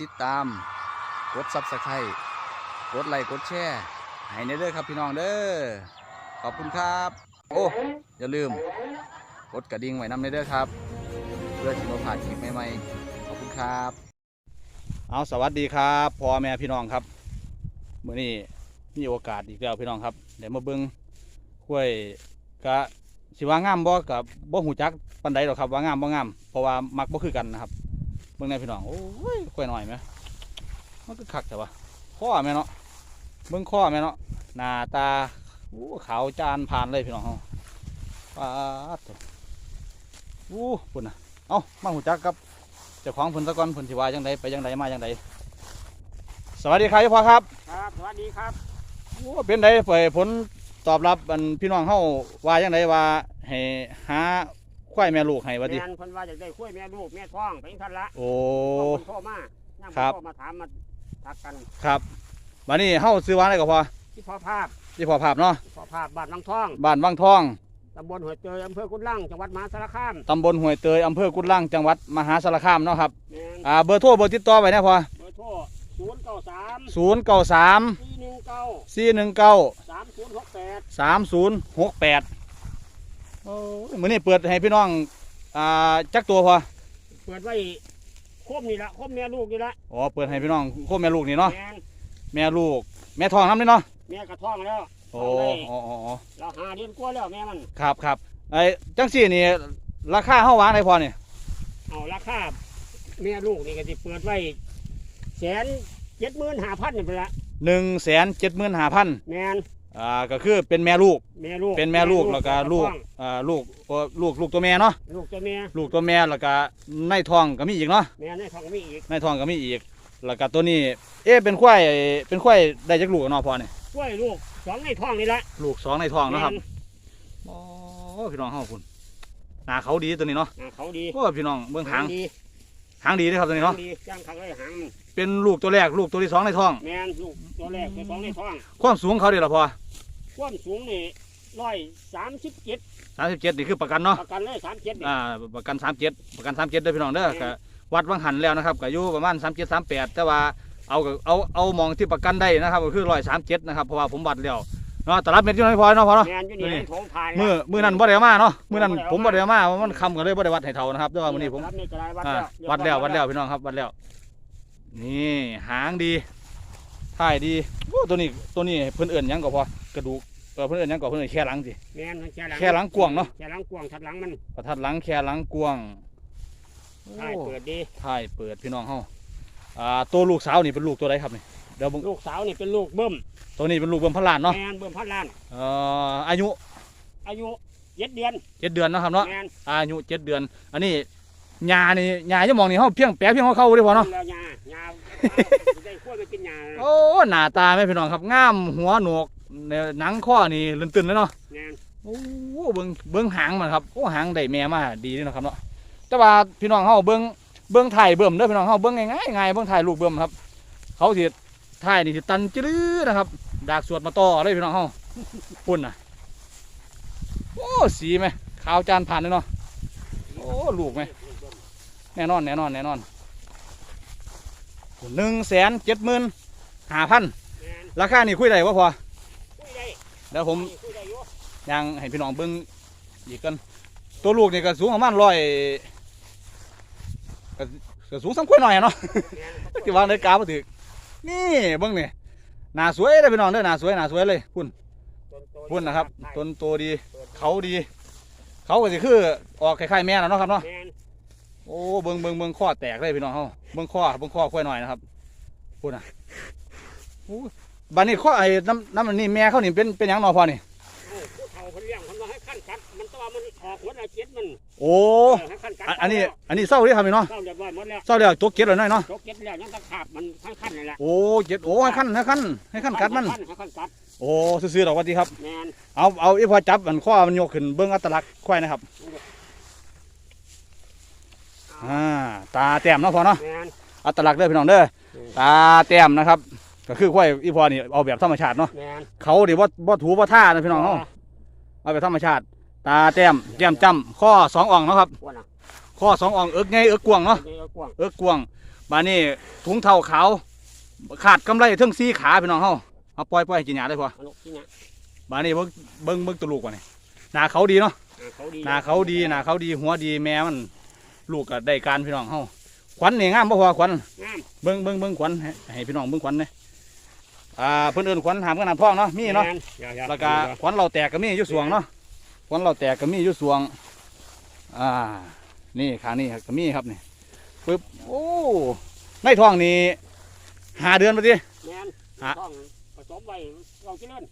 ติดตาม กดซับสไครต์กดไลค์กดแชร์ให้ในเด้อครับพี่น้องเด้อขอบคุณครับ โอ้อย่าลืม กดกระดิ่งไว้นำในเด้อครับ เพื่อที่เราผ่านคลิปใหม่ๆขอบคุณครับ เอาสวัสดีครับพ่อแม่พี่น้องครับเมื่อนี้มีโอกาสอีกแล้วพี่น้องครับเดี๋ยวมาเบิ้งห้วยกะสิว่างามบ่กับบ่หูจักปันใดหรอกครับว่างามบ่งามเพราะว่ามักบ่คือกันนะครับ บิ่งในพี่น้องโอ้ยห้วยหน่อยไหมมันก็คักแต่ว่าข้อแม่เนาะเบิ่งข้อแม่เนาะหน้าตาโอ้ขาวจานผ่านเลยพี่น้องเฮาปาดโถ่โอ้ปุ่นน่ะเอ้ามาหูจักกับเจ้าของเพิ่นตะกอนเพิ่นสิว่าจังไดไปจังไดมาจังไดสวัสดีครับพ่อครับครับสวัสดีครับโอ้เป็นไดไปผลตอบรับอันพี่น้องเฮาว่าจังไดว่าให้หา ควายแม่ลูกให้ว่าแมตินเพิ่นว่าจะได้คุ้ยแม่ลูกแม่ท้องไปทันละโอ้ เพิ่นโทรมาย่ำครับ โทรมาถามมาทักกันครับบัดนี้เฮาซื้อว่าอะไรก็พอที่พ่อภาพที่พอภาพเนาะพ่อภาพบ้านลังทองบ้านวังทองตำบลหัวเจยอำเภอกุดลังจังหวัดมหาสารคามตำบลห้วยเตยอำเภอกุดลังจังหวัดมหาสารคามเนาะครับแมนอ่าเบอร์โทรเบอร์ติดต่อไว้นะพอเบอร์โทรศูนย์เก้าสาม093สี่หนึ่งเก้า419สามศูนย์หกแปดสามศูนย์หกแปด โอ้ยมื้อนี้เปิดให้พี่น้องอ่าจักตัวพอเปิดไว้คมนี่ละคมแม่ลูกนี่ละอ๋อเปิดให้พี่น้องโคมแม่ลูกนี่เนาะแมนแม่ลูก แม่ทองน้ำนี่เนาะแม่กระท้องแล้วโอ้ท้องได้อ๋ออ๋ออ๋อเราหาเดือนกว่าแล้วแม่มันครับครับไอ้จังสี่นี่ราคาเฮาวางได้พอนี่เอาราคาแม่ลูกนี่ก็จะเปิดไว้แสนเจ็ดหมื่นห้าพันนี่ไปละหนึ่งแสนเจ็ดหมื่นห้าพันแมน อ่าก็คือเป็นแม่ลูก แม่ลูกเป็นแม่ลูกแล้วก็ลูกท้องอ่าลูกเอ่อลูกลูกตัวแม่เนาะลูกตัวแม่ลูกตัวแม่แล้วก็ในท้องก็มีอีกเนาะแม่ในท้องมีอีกในท้องก็มีอีก แล้วก็ตัวนี้ เอ๊ะเป็นควายเป็นควายได้จักลูกเนาะพอนี่กล้วยลูกสองในท้องนี่ละลูกสองในท้องเนาะครับแม่โอ้พี่น้องเฮาคุณหน้าเขาดีตัวนี้เนาะอ่าเขาดีโอ้พี่น้องเบื้องหางดีหางดีเลยครับตัวนี้หาเนาะงดีจ้างเขาเลยหางมันเป็นลูกตัวแรกลูกตัวที่สองในท้องแม่นลูกตัวแรกตัวสองในท้องความสูงเขาเดียวละพอ ความสูงนี่ร้อยสามสิบเจ็ดสามสิบเจ็ดนี่คือประกันเนาะประกันเลยสามเจ็ดอ่าประกันสามเจ็ดประกันสามเจ็ดเด้อพี่น้องเด้อก็วัดวังหันแล้วนะครับก็อยู่ประมาณสามเจ็ดสามแปดแต่ว่าเอาก็เอาเอามองที่ประกันได้นะครับก็คือร้อยสามเจ็ดนะครับเพราะว่าผมวัดแล้วเนาะแต่รับเม็ดอยู่ในพอเนาะพอเนาะแม่นอยู่นี่นี่ให้โถงผ่านมือมือนั้นบ่ได้เอามาเนาะมือนั้นผมบ่ได้เอามาเพราะมันคำกันเลยบ่ได้วัดให้เท่านะครับแต่ว่ามื้อนี้ผมรับนี่ก็ได้วัดอ่าแล้ววัดแล้ววัดแล้วพี่น้องครับวัดแล้วนี่หางดี ท้ายดีโอ้ตัวนี้ตัวนี้เพิ่นเอิ่นหยังก็พอกระดูกเออเพิ่นเอิ่นหยังก็เพิ่นเอิ่นแค่หลังสิ แม่นมันแค่หลังแค่หลังกวางเนาะ แค่หลังกวางทัดหลังมันประทัดหลังแค่หลังกวางใช่เปิดดีท้ายเปิดพี่น้องเฮาอ่าตัวลูกสาวนี่เป็นลูกตัวใดครับนี่เดี๋ยวเบิ่งลูกสาวนี่เป็นลูกเบิ้มตัวนี้เป็นลูกเบิ่มพนลานเนาะแม่นเบิ้มพันล้าน เอ่ออายุอายุเจ็ดเดือนเจ็ดเดือนเนาะครับเนาะแม่นอายุเจ็ดเดือน อันนี้หญ้านี่หญ้าจะมองนี่เฮาเพียงแปะเพียงเฮาเข้าได้พอเนาะแล้วยายา ได้ขั้วไปกินยาโอ้หน้าตาแม่พี่น้องครับงามหัวโหนกเนี่ยหนังข้อนี่ลื่นตื่นเลยเนาะแม่นโอ้เบิ้งเบิ้งหางมันครับโอ้หางได้แม่มาดีเลยนาะครับเนาะแต่ว่าพี่น้องเฮาเบิ้งเบิ้งถ่ายเบิ่มเด้อพี่น้องเฮาเบิ้งง่ายๆง่ายเบิ้งถ่ายลูกเบิ่มครับ เขาสิถ่ายนี่สิตันจื้อนะครับดากสวดมาต่อเลยพี่น้องเฮาปุ่นน่ะโอ้สีไหมขาวจานผ่านเลยเนาะโอ้ลูกไหมแน่นอนแน่นอนแน่นอน หนึ่งแสนเจ็ดหมื่นห้าพันแม่นราคานี่คุยได้ว่าพอคุยได้แล้วผมคุยได้อยู่ยังให้พี่น้องเบิ้งอีกกันตัวลูกนี่ก็สูงประมาณร้อยก็ก็สูงสักคนหน่อยอะเนาะแม่นที่วางในกาบ่ถึกนี่เบิ้งนี่หน้าสวยเลยพี่น้องเด้อหน้าสวยหน้าสวยเลยพุ่นต้นโตพุ่นนะครับใช่ต้นโตดีเขาดี เขาก็สิคือออกคล้ายๆแม่แล้วเนาะครับเนาะแม่น โอ้เบิ้งเบิ้งเบิ้งข้อแตกเลยพี่น้องเฮาเบิ้งข้อเบิ้งข้อค่อยหน่อยนะครับพุ่นอะโอ้บัดนี้ข้อไอ้น้ำน้ำอันนี่แม่เขานี่เป็นเป็นหยังเนอพอนี่เอ้าผู้เฒ่าคนเลี้ยงคนว่าให้ขั้นกัดมันตัวมันออกหมดแล้วเจ็ดมันโอ้เออให้ขั้นกัดอันอันนี้อันนี้เศร้าเด้ครับพี่เนาะเข้าเรียบร้อยหมดแล้วเศร้าเดียวตัวเก็ดเลยน้อยเนาะจกเจ็ดแล้วยังตะขาบมันขั้นขั้นนี่แหละโอ้เจ็ดโอ้ให้ขั้นให้ขั้นให้ขั้นกัดมันให้ขั้นกัดโอ้ซื่อๆดอกว่าดีครับแม่นเอาเอาอีพอจับมันข้อมันยกขึ้นเบิ้งอัตลักษณ์ควายนะครับ อ่าตาแต้มเนาะพอเนาะแม่นอัตลักษณ์เด้อพี่น้องเด้ออืมตาแต้มนะครับ ก็คือควายอีพอนี่เอาแบบธรรมชาติเนาะแม่นเขาดิว่าว่าถูว่าท่านะพี่น้องเฮาเอาแบบธรรมชาติ ตาแต้มแก้มจ้ำข้อสองอ่องเนาะครับอ้วนอะข้อสองอ่องเอิกไงเอิกกวางเนาะเดี๋ยวกว้างเอิกกวางบานนี้ถุงเท้าขาวขาดกำไรเทั้งสี่ขาพี่น้องเฮาเอาปล่อยปล่อยให้กินหญ้าได้พอเอานกที่เนี่ยบานนี้เบิ่งเบิ่งเบิ่งตัวลูกก่อนนี่หน้าเขาดีเนาะอ่าเขาดีหน้าเขาดีหน้าเขาดีหัวดีแม่มัน ลูกก็ได้การพี่น้องเฮาขวัญนี่งามบ่พอขวัญงามเบิ่งเบิ่งเบิ่งขวัญให้ให้พี่น้องเบิ่งขวัญเนี่ยอ่าเพิ่นเอิ้นขวัญหามกันน้ำท้องเนาะมีเนาะแม่อย่อย่าแล้วก็ขวัญเราแตกก็มีอยู่สวงเนาะขวัญเราแตกก็มีอยู่สวง อ่า นี่ขานี่ก็มีครับนี่ปึ๊บโอ้ในท้องนี่ห้าเดือนไปดิแม่นฮะต้องผสมไว้เราจะเล่น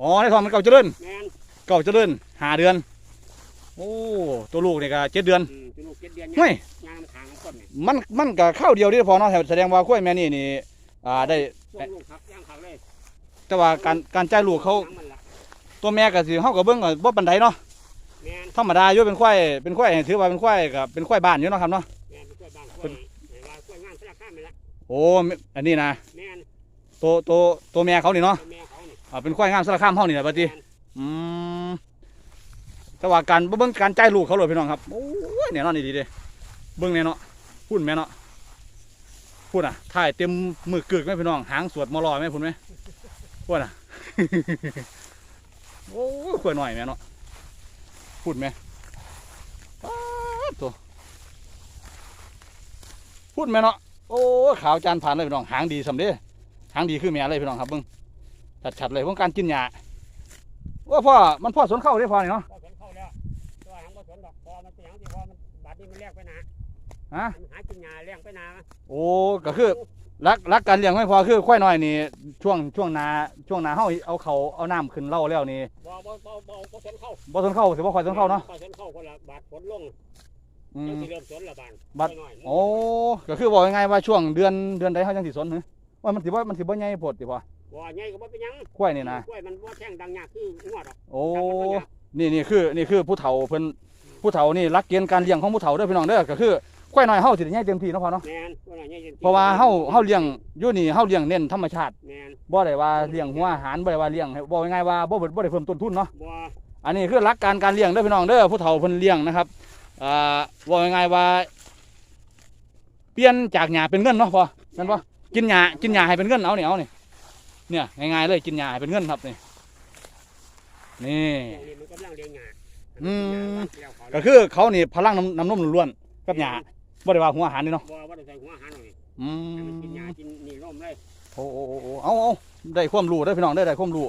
อ๋อในท้องมันเก่าเจริญแม่นเก่าเจริญห้าเดือน โอ้ตัวลูกนี่ก็เจ็ดเดือนอืมเป็นลูกเจ็ดเดือนเฮ้ยยางทางต้นนี่มันมันก็เข้าวเดียวที่พอเนาะแสดงว่ากล้วยแม่นี่นี่อ่าได้ ช่วงลูกครับย่างเขาเลยแต่ว่าการการจ่ายลูกเขาหนังมันละตัวแม่ก็สิเฮาก็เบิ่งก็บ่ปานใดเนาะแม่นธรรมดาอยู่เป็นควายเป็นควายถือว่าเป็นควายก็เป็นควายบ้านอยู่เนาะครับเนาะแม่นเป็นกล้วยบ้านกล้วยไหนว่ากล้วยงานสลักข้ามไปละโอ้อันนี้นะแม่นตัวตัวตัวแม่เขานี่เนาะเป็นแม่เขานี่อ่าเป็นควายงามสารคามเฮานี่แหละบัดนี้แม่นอืม แต่ว่าการเบิ่งการจ่ายลูกเขาเลยพี่น้องครับโอ้ยเนี่ยนาะนี่ดีเด้เบิ่งเนี่ยเนาะพูดแม่เนาะพูดอะถ่ายเต็มมือกึกไหมพี่น้องหางสวดมอลอยไหมพูดไหมพูดอะโอ้ยขวยหน่อยแม่เนาะพูดไหมป๊าตัวพูดแม่เนาะโอ้ขาวจานผ่านเลยพี่น้องหางดีสำเด้หางดีคือแม่เลยพี่น้องครับเบิ่งชัดๆเลยพวกการกินหญ้าว่าพ่อมันพ่อสวนเข้าได้พอเนาะ มันแลกไปนะฮะมันหากินหญ้าแลกไปนะโอ้ก็คือรักรักการเลี้ยงไม่พอคือควายน้อยนี่ช่วงช่วงนาช่วงนาเฮาเอาเขาเอาน้ำขึ้นเล่าแล้วนี่บ่บ่บ่บ่พอสนเข้าบ่สนเข้าสิบ่ค่อยสนเข้าเนาะพอสนเข้าคนละบาทผลลงอืยังมสิเริ่มสนละบานบัดน้อยๆโอ้ก็คือบอกยังไงว่าช่วงเดือนเดือนใดเฮาจังสิสนหึว่ามันสิบ่มันสิบ่ใหญ่โพดติพอบ่ใหญ่ก็บ่เป็นหยังควายนี่นะกล้วยมันบ่แท่งดังยากคืองวดหรอกโอ้จับมันบ่ยากนี่นี่คือนี่คือผู้เฒ่าเพิ่น ผู้เฒ่านี่รักเกณฑ์การเลี้ยงของผู้เฒ่าเด้อพี่น้องเด้อก็คือควายน้อยเฮาสิได้ใหญ่เต็มที่เนาะพ่อเนาะแม่นตัวไหนใหญ่จริงๆเพราะว่าเฮาเฮาเลี้ยงอยู่นี่เฮาเลี้ยงเน้นธรรมชาติแม่นบ่ได้ว่าเลี้ยงหัวอาหารบ่ได้ว่าเลี้ยงให้บอกง่ายๆว่าบ่บ่ได้เพิ่มต้นทุนเนาะบ่อันนี้คือหลักการการเลี้ยงเด้อพี่น้องเด้อผู้เฒ่าเพิ่นเลี้ยงนะครับอ่าว่าง่ายๆว่า เปลี่ยนจากหญ้าเป็นเงินเนาะพอนั่นปะกินหญ้ากินหญ้าให้เป็นเงินเอาเนี่ยเอาเนี่ยเนี่ยง่ายๆเลยกินหญ้าให้เป็นเงินครับนี่นี่อย่างนี้มันกำลังเลี้ยงหญ้า อืมแล้วเขาก็คือเขานี่พลังน้ำน้ำนมล้วนๆกับหญ้าบ่ได้ว่าหัวอาหารนี่เนาะบ่บ่ได้ใส่หัวอาหารเลยอืให้มันมกินหญ้ากินนี่ร่มเลยโอ้โอ้โอ้โอ้เอาเอาได้ความรู้ได้อพี่น้องได้อได้ความรู้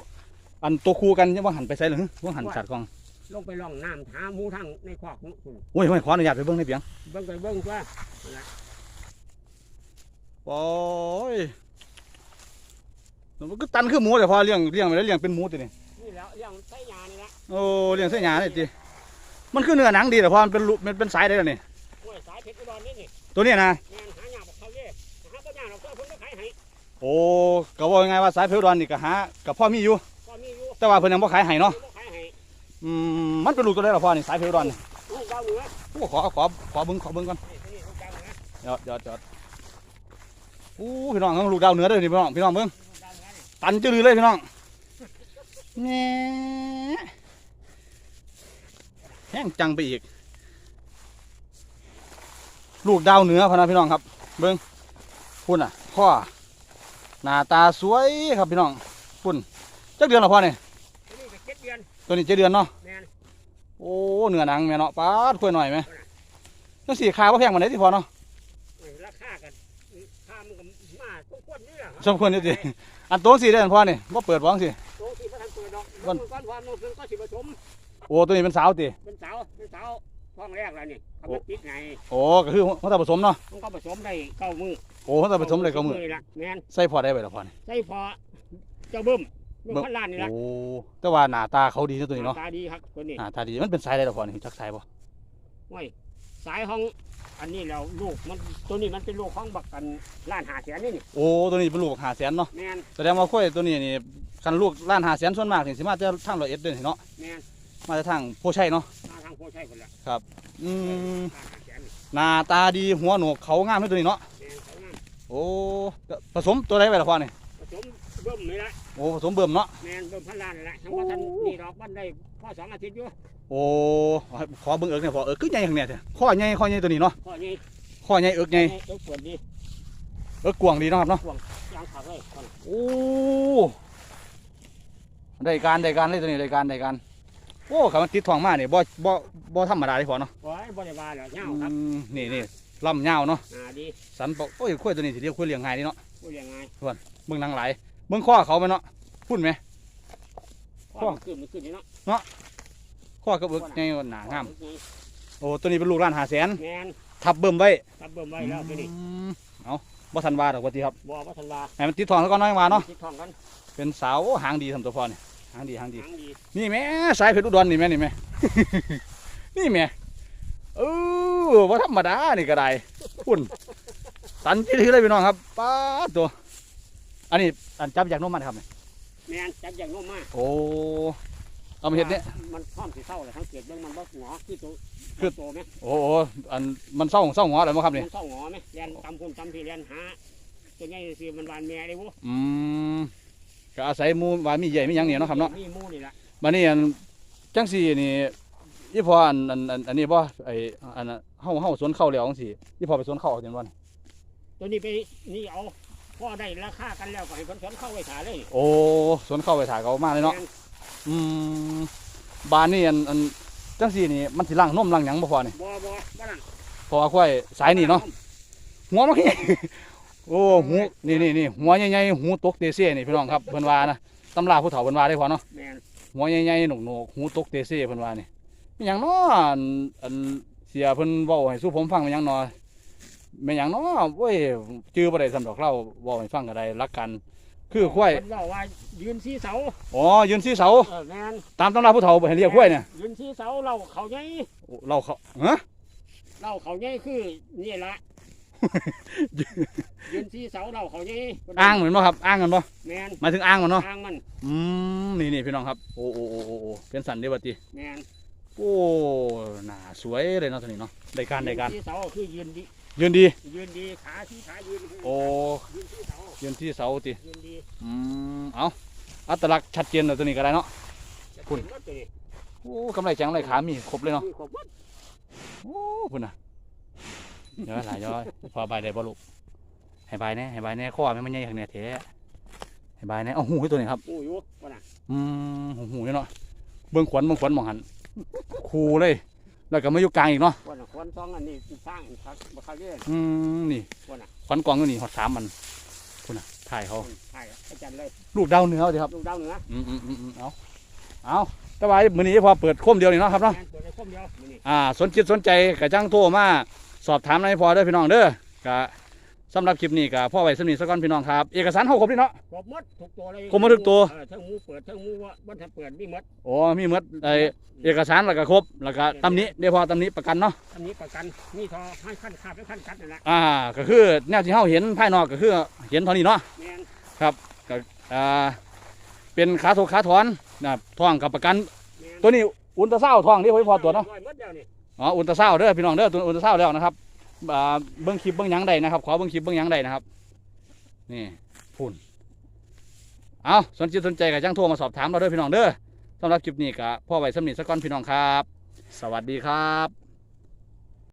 อันตัวคู่กันยังว่าหันไปใส่หรือว่าหันสัตว์กองลงไปล่องน้ำหาหมูทั้งในคอกนู่นโอ้ยโอ้ยขออนุญาตไปเบิ่งในเปียงเบิ่งไปเบิ่งว่าโอ้ยมันก็ตันคือหมูแต่พอเลี้ยงเลี้ยงไปแล้วเลี้ยงเป็นหมูตินี่นี่แล้วเลี้ยงไส้หญ้านี่ละโอ้เลี้ยงเส้นหยาเนี่ยติ มันคือเนื้อหนังดีแต่พอมันเป็นลูมันเป็นสายได้แล้วนี่โอ้ยสายเพชรอุดรนี่นี่ตัวเนี้ยนะแม่นหาหญ้าบอกเขาเย่หาบ่หญ้าเราก็เพิ่นก็ขายให้โอ้ก็ว่ายังไงว่าสายเพลดอนนี่ก็หากับพ่อมีอยู่ ก็มีอยู่แต่ว่าเพิ่นยังบ่ขายให้เนาะบ่ขายให้อืมมันเป็นลูกตัวได้หรอพ่อนี่สายเพลดอนนี่ลูกดาวเหนือโอ้ขอขอขอเบิ่งขอเบิ่งก่อนนี่ตัวนี้ลูกดาวเหนือเดี๋ยวเดี๋ยวเดี๋ยวอู้พี่น้องลูกดาวเหนือเด้อนี่พี่น้องพี่น้องเบิ่งลูกดาวเหนือนี่ตันจืดเลยพี่น้องแหน่ แห้งจังไปอีก ลูกดาวเหนือพะนะพี่น้องครับ เบิ้งพุ่นอะพ่อหน้าตาสวยครับพี่น้องพุ่นจักเดือนละพ่อเนี่ยตัวนี้ก็เจ็ดเดือนตัวนี้เจ็ดเดือนเนาะแม่นโอ้เนื้อหนังแม่เนาะป้าดคุยหน่อยไหมจังสีขาพ่แพงมาไหนที่พอเนาะเออราคากันค่ามันก็มาสมควรนี่ล่ะสมควรอยู่สิอันตัวสีได้อันพ่อนี่บ่เปิดบ้องสิโตที่พระทันเปิดดอกวัมันนก้อนความนุ่งก็สิผสม โอ้ตัวนี้เป็นสาวติ เป็นสาวเป็นสาวท้องแรกแล้วนี่เขามาปิดไงโอ้ก็คือมันต้องผสมเนาะมันก็ผสมได้เก้ามือโอ้มันต้องผสมเลยก็มือละแม่นใส่พอได้ไปละพ่อนี่ใส่พอเจ้าเบิ้มเบิ้มพันล้านนี่ละโอ้แต่ว่าหน้าตาเขาดีนะตัวนี้เนาะตาดีครับตัวนี้หน้าตาดีมันเป็นสายได้ละพ่อนี่จักสายบ่โอ้ยสายของอันนี้แล้วลูกมันตัวนี้มันเป็นลูกของบักกันล้านหาแสนนี่นี่โอ้ตัวนี้เป็นลูกหาแสนเนาะแม่นแสดงว่าข้อยตัวนี้นี่คันลูกล้านหาแสนส่วนมากนี่สิมาจะทางร้อยเอ็ดเด้อนี่เนาะแม่น มาจะทางโพชัยเนาะมาทางโพชัยคนละอืมล้านหาแสนนี่หน้าตาดีหัวโหนกเขางามให้ตัวนี้เนาะแม่นเขานั่นโอ้ผสมตัวใดไปละพ่อนี่ผสมเบิ้มนี่ละโอ้ผสมเบิ่มเนาะแม่นเบิ้มพันล้านนี่ละทั้งว่าท่านนี่ดอกบ้านได้พ่อสองอาทิตย์อยู่โอ้ขอเบิ่งเอิกเนี่ยพอเอิกคือใหญ่ข้างเนี่ยเถอะข้อใหญ่ข้อใหญ่ตัวนี้เนาะข้อนี้ข้อใหญ่เอิกใหญ่เอ้ยเปิดดีเออกวางดีเนาะครับเนาะกวางยางขาดเลยก่อนโอ้ได้การได้การเลยตัวนี้ได้การได้การ โอ้ขามันติดทองมาเนี่ยบ่บ่บ่ธรรมดาเลยพอเนาะโอ้ยบริวารแล้วเงาครับอืมนี่นี่ลำยาวเนาะอ่าดีสันปกโอ้ยข้อยตัวนี้สิเรียกข้อยเลี้ยงง่ายนี่เนาะพูดยังไงเบิ่งหนังไหลายเบิ่งข้อเขาไหมเนาะพุ่นไหม ข้อมันขึ้นมันขึ้นนี่เนาะข้อกับเบิกในหนางามนี่โอ้ตัวนี้เป็นลูกล้านหาแสนแมนทับเบิ่มไว้ตับเบิ่มไว้แล้วตัวนี้อืมเอาบ่ทันว่าดอกว่าติครับบัวพัฒนาให้มันติดทองแล้วก็น้อยมาเนาะทิศทองกันเป็นสาวโอ้หางดีทำตัวพอนี่ หางดีหางดี หางดีนี่แม่สายเพชรอุดรนี่แม่นี่แม่ นี่แม่เออว่าธรรมดานี่ก็ได้พุ่นตันที่ถือเลยพี่น้องครับป้าดตัว อันนี้อันจับจากนมมันครับนี่แมนจับอย่างโน้มมากโอ้เอามาเห็ดเนี่ย มันพร้อมสิเศร้าเลยทั้งเกียรเบิ่งมันบ่หงอคือตัวคือโตไหมโอ้โหอันมันเศร้าเศร้าหัวอะไรมั้งครับนี่มันเศร้าหงอไหมเรียนตำพุ่มตำที่เรียนหาตัวใหญ่สิมันหวานแม่ได้บ่อืม ก็อาศัยหมูว่ามีใหญ่มีหยังเนี่ยเนาะครับเนาะมีหมูนี่แหละบัดนี้อันจังสี่นี่อีพออันอันอันอันนี้บ่ไออันน่ะเฮาเฮาสวนเข้าวแล้วจังซี่อีพอไปสวนเข้าวจังบ่นี่ตัวนี้ไปนี่เอาพ่อได้ราคากันแล้วก็ให้คนสวนเข้าไว้ถ่ายเลยโอ้สวนเข้าวไปถ่ายเขามาเลยเนาะแม่อืมบานนี่อันอันจังสี่นี่มันสิล้างนมล้างหยังบ่พอนี่บ่บ่บ่นั่นเพราะว่าควายสายนี่เนาะหัวมันขี้ โอ้หูนี่นี่นี่หัวใหญ่ๆหูตกเตเซ่นี่พี่น้องครับเพิ่นว่านะตำราผู้เฒ่าเพิ่นว่าได้พอเนาะแม่นหัวใหญ่ๆหนกๆหูตกเตเซ่เพิ่นว่านี่มีหยังเนาะอันอันเสียเพิ่นเว้าให้สู้ผมฟังมีหยังเนาะแม่นหยังเนาะโอ้ยจื้อบ่ได้สำดอกเล่าเว้าให้ฟังก็ได้รักกันคือควายเพิ่นเว้าว่ายืนสีเสาอ๋อยืนสีเสาเออแม่นตามตำราผู้เฒ่าให้เรียกควายเนี่ยยืนสีเสาเราเขาใหญ่โอ้เราเขาฮะเราเขาใหญ่คือนี่ละ ยืนสีเสาเราเขาใหญ่อ้างเหมือนบ่ครับอ้างกันบ่แม่นหมายถึงอ้างมันเนาะทางมันอืมนี่นี่พี่น้องครับโอ้โอ้โอ้โอ้โอ้เป็นสันเดบัติแม่นโอ้หน้าสวยเลยเนาะท่านี้เนาะได้การได้การยืนสีเสาคือยืนดียืนดียืนดีขาที่ขายืนโอ้ยืนสีเสายืนที่เสาติยืนดีอืมเอาอัตลักษณ์ชัดเจนเลยตัวนี้ก็ได้เนาะคุณจะเป็นรถตัวนี้โอ้กำไรแจงกำไรขามีครบเลยเนาะมีครบหมดโอ้พุ่นน่ะ เดี๋ยวหลายย้อยพอใบได้บ่ลูกให้ใบแน่ให้ใบแน่ข้อไม่มันใหญ่อย่างเนี้ยเทให้ใบแน่เอาหูให้ตัวนี้ครับหูอยู่ว่าน่ะอืมหูหูเนี่ยเนาะเบิ่งขวัญเบิ่งขวัญมองหันคูเลย แล้วก็มาอยู่กลางอีกเนาะว่าน่ะคนสองอันนี้สร้างครับบ่เขาเรียกอืมนี่ว่าน่ะขวัญกองอยู่นี่หอดสามมันคุณน่ะถ่ายเขาใช่อาจารย์เลยลูกดาวเหนือเอาสิครับลูกดาวเหนืออืมอืมอืมอืมเอาเอาแต่ว่ามื้อนี้พอเปิดโคมเดียวนี่เนาะครับเนาะแม่นตัวได้คมเดียวมื้อนี้อ่าสนจิตสนใจกะจังโทรมา สอบถามนายพอเด้อพี่น้องเด้อกะสำหรับคลิปนี้กะพ่อไว้สำนีสักก่อนพี่น้องครับ เอกสารเฮาครบนี่เนาะ ครบหมดทุกตัวเลยครบหมดทุกตัว เออทั้งหมูเปิดทั้งหมูว่าบ่ทันเปิดมีหมดโอ้มีหมดไอเอกสารแล้วก็ครบแล้วก็ตำหนี้เดี๋ยวพอตำหนี้ประกันเนาะอันนี้ประกันนี่ทอให้ขั้นขาดและขั้นกัดนั่นแหละอ่า ก็คือแนวที่เฮาเห็นภายนอกก็คือเห็นเท่านี้เนาะแม่นอ่าเป็นขาถกขาถอนนะครับท้องกับประกัน แม่นตัวนี้อุลตราซาวด์ท้องที่พี่พอตรวจเนาะ ร้อยหมดแล้วนี่ อ๋ออุลตราซาวด์เด้อพี่น้องเด้อตัวอุลตราซาวด์แล้วนะครับเบิ้งคลิปเบิ้งยังใดนะครับ ขอเบิ้งคลิปเบิ้งยังใดนะครับ นี่พุ่นเอาสนใจสนใจกับจังโทรมาสอบถามเราเด้อพี่น้องเด้อสำหรับคลิปนี้ก็พ่อไว้สำนีสักก้อนพี่น้องครับ สวัสดีครับ